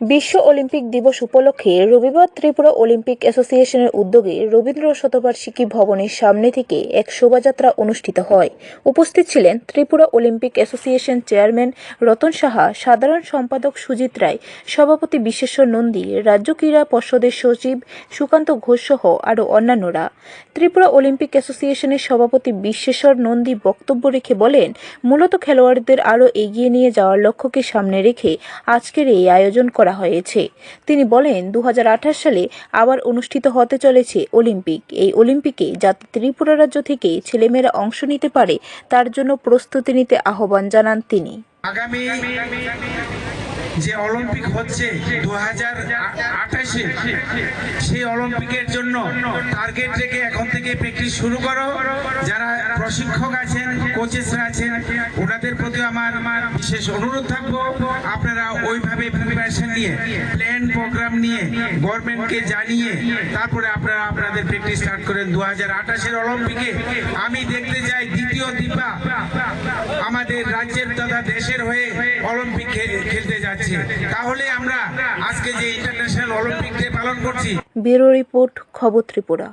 বিশ্ব অলিম্পিক দিবস উপলক্ষে রবিবার ত্রিপুরা অলিম্পিক অ্যাসোসিয়েশনের উদ্যোগে রবীন্দ্র শতবার্ষিকী ভবনের সামনে থেকে এক শোভাযাত্রা অনুষ্ঠিত হয়। উপস্থিত ছিলেন Tripura Olympic association chairman Ratan Saha, সাধারণ সম্পাদক সুজিত রায়, সভাপতি বিশ্বেশ্বর নন্দী, রাজ্য ক্রীড়া পর্ষদের সচিব সুকান্ত ঘোষ সহ আরও অন্যান্যরা। ত্রিপুরা অলিম্পিক অ্যাসোসিয়েশনের সভাপতি বিশ্বেশ্বর নন্দী বক্তব্য রেখে বলেন, মূলত খেলোয়াড়দের আরও এগিয়ে নিয়ে যাওয়ার লক্ষ্যকে সামনে রেখে আজকের এই আয়োজন করা হয়েছে। তিনি বলেন দু সালে আবার অনুষ্ঠিত হতে চলেছে অলিম্পিক। এই অলিম্পিকে যাতে ত্রিপুরা রাজ্য থেকে ছেলেমেয়েরা অংশ নিতে পারে, তার জন্য প্রস্তুতি নিতে আহ্বান জানান তিনি। যে অলিম্পিক হচ্ছে দু হাজার আঠাশে, সেই অলিম্পিকের জন্য টার্গেট রেখে এখন থেকে প্র্যাকটিস শুরু করো। যারা প্রশিক্ষক আছেন, কোচেসরা আছেন, ওনাদের প্রতি আমার বিশেষ অনুরোধ থাকব। প্রিপারেশন নিয়ে প্ল্যান প্রোগ্রাম নিয়ে গভর্নমেন্টকে জানিয়ে, তারপরে আপনারা আপনাদের প্র্যাকটিস স্টার্ট করেন। দু হাজার আঠাশের অলিম্পিকে আমি দেখতে চাই দ্বিতীয় দীপা আমাদের রাজ্যের তথা দেশের হয়ে অলিম্পিক খেলতে যাচ্ছে। তাহলে আমরা আজকে যে ইন্টারন্যাশনাল অলিম্পিক ডে পালন করছি। ব্যুরো রিপোর্ট, খবর ত্রিপুরা।